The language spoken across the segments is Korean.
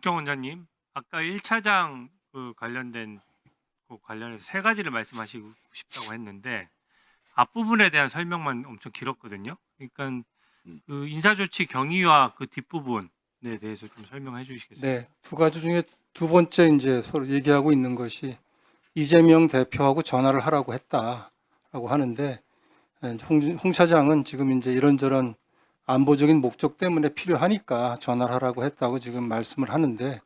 국정원장님, 아까 1차장 그 관련된 그 관련해서 세 가지를 말씀하시고 싶다고 했는데 앞부분에 대한 설명만 엄청 길었거든요. 그러니까 그 인사조치 경위와 그 뒷부분에 대해서 좀 설명해 주시겠어요? 네, 두 가지 중에 두 번째 이제 서로 얘기하고 있는 것이 이재명 대표하고 전화를 하라고 했다라고 하는데 에, 홍, 홍 차장은 지금 이제 이런저런 안보적인 목적 때문에 필요하니까 전화를 하라고 했다고 지금 말씀을 하는데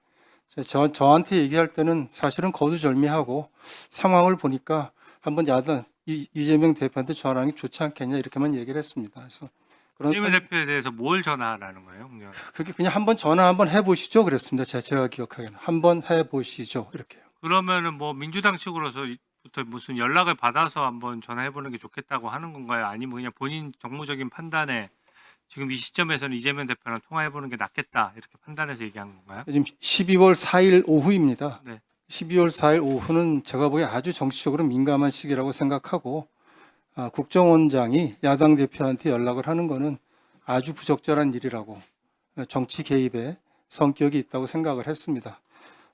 저, 저한테 얘기할 때는 사실은 거두절미하고 상황을 보니까 한번 야당 이, 이재명 대표한테 전화하는 게 좋지 않겠냐 이렇게만 얘기를 했습니다. 그래서 그런 이재명 설- 대표에 대해서 뭘 전화하라는 거예요? 그냥 그게 그냥 한번 전화 한번 해보시죠 그랬습니다. 제가, 제가 기억하기에는 한번 해보시죠 이렇게요. 그러면은 뭐 민주당 측으로서부터 무슨 연락을 받아서 한번 전화해 보는 게 좋겠다고 하는 건가요? 아니면 그냥 본인 정무적인 판단에 지금 이 시점에서는 이재명 대표랑 통화해 보는 게 낫겠다 이렇게 판단해서 얘기한 건가요? 지금 12월 4일 오후입니다. 네. 12월 4일 오후는 제가 보기에 아주 정치적으로 민감한 시기라고 생각하고 아, 국정원장이 야당 대표한테 연락을 하는 것은 아주 부적절한 일이라고 어, 정치 개입의 성격이 있다고 생각을 했습니다.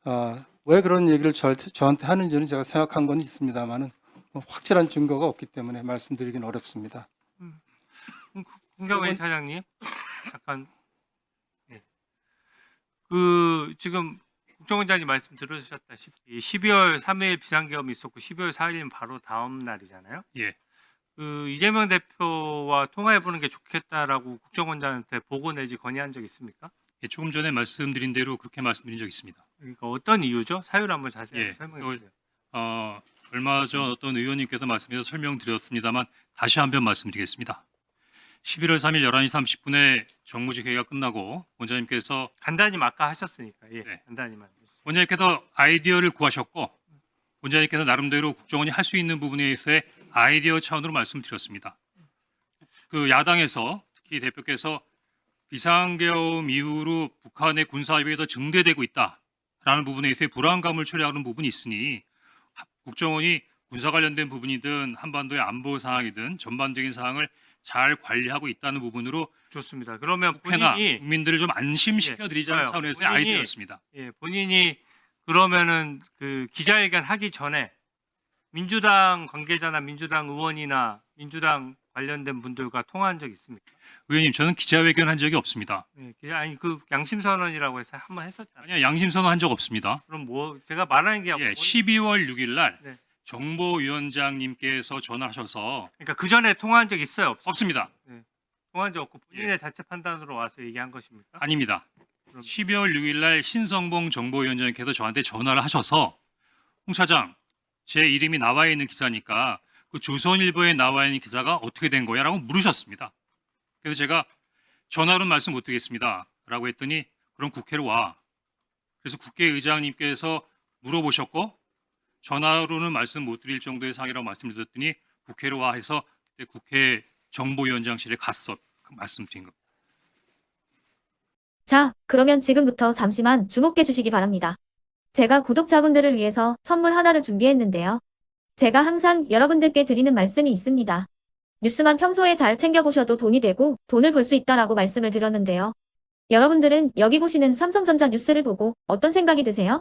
아, 왜 그런 얘기를 저한테, 저한테 하는지는 제가 생각한 건 있습니다만은 뭐 확실한 증거가 없기 때문에 말씀드리긴 어렵습니다. 홍경원 세 차장님 잠깐 예. 그 지금 국정원장님 말씀 들으셨다시피 12월 3일 비상계엄이 있었고 12월 4일은 바로 다음 날이잖아요. 예. 그 이재명 대표와 통화해 보는 게 좋겠다라고 국정원장한테 보고 내지 건의한 적 있습니까? 예, 조금 전에 말씀드린 대로 그렇게 말씀드린 적 있습니다. 그러니까 어떤 이유죠? 사유를 한번 자세히 예, 설명해 주세요. 어, 얼마 전 어떤 의원님께서 말씀해서 설명드렸습니다만 다시 한 번 말씀드리겠습니다. 11월 3일 11시 30분에 정무직 회의가 끝나고 원장님께서 간단히만 아까 하셨으니까 예, 네. 간단히만. 원장님께서 아이디어를 구하셨고 원장님께서 나름대로 국정원이 할 수 있는 부분에 대해서의 아이디어 차원으로 말씀드렸습니다. 그 야당에서 특히 대표께서 비상계엄 이후로 북한의 군사위협이 더 증대되고 있다라는 부분에 대해서의 불안감을 초래하는 부분이 있으니 국정원이 군사 관련된 부분이든 한반도의 안보 상황이든 전반적인 상황을 잘 관리하고 있다는 부분으로 좋습니다. 그러면 국회나 본인이 국민들을 좀 안심시켜 드리자는 예. 차원에서의 본인이- 아이디어였습니다. 예, 본인이 그러면은 그 기자회견 하기 전에 민주당 관계자나 민주당 의원이나 민주당 관련된 분들과 통화한 적 있습니까? 의원님 저는 기자회견 한 적이 없습니다. 예, 기자 아니 그 양심 선언이라고 해서 한 번 했었잖아요. 아니야 양심 선언 한 적 없습니다. 그럼 뭐 제가 말하는 게 예, 뭐- 12월 6일 날 네. 정보위원장님께서 전화하셔서 그러니까 그 전에 통화한 적 있어요? 없어요? 없습니다. 통화한 적 없고 본인의 자체 판단으로 와서 얘기한 것입니까? 아닙니다. 그럼- 12월 6일 날 신성봉 정보위원장님께서 저한테 전화를 하셔서 홍 차장 제 이름이 나와 있는 기사니까 그 조선일보에 나와 있는 기사가 어떻게 된 거야라고 물으셨습니다. 그래서 제가 전화로 말씀 못 드리겠습니다라고 했더니 그럼 국회로 와. 그래서 국회의장님께서 물어보셨고 전화로는 말씀 못 드릴 정도의 상이라고 말씀드렸더니 국회로 와 해서 그때 국회 정보위원장실에 갔어 그 말씀드린 겁니다. 자, 그러면 지금부터 잠시만 주목해 주시기 바랍니다. 제가 구독자분들을 위해서 선물 하나를 준비했는데요. 제가 항상 여러분들께 드리는 말씀이 있습니다. 뉴스만 평소에 잘 챙겨보셔도 돈이 되고 돈을 벌 수 있다라고 말씀을 드렸는데요. 여러분들은 여기 보시는 삼성전자 뉴스를 보고 어떤 생각이 드세요?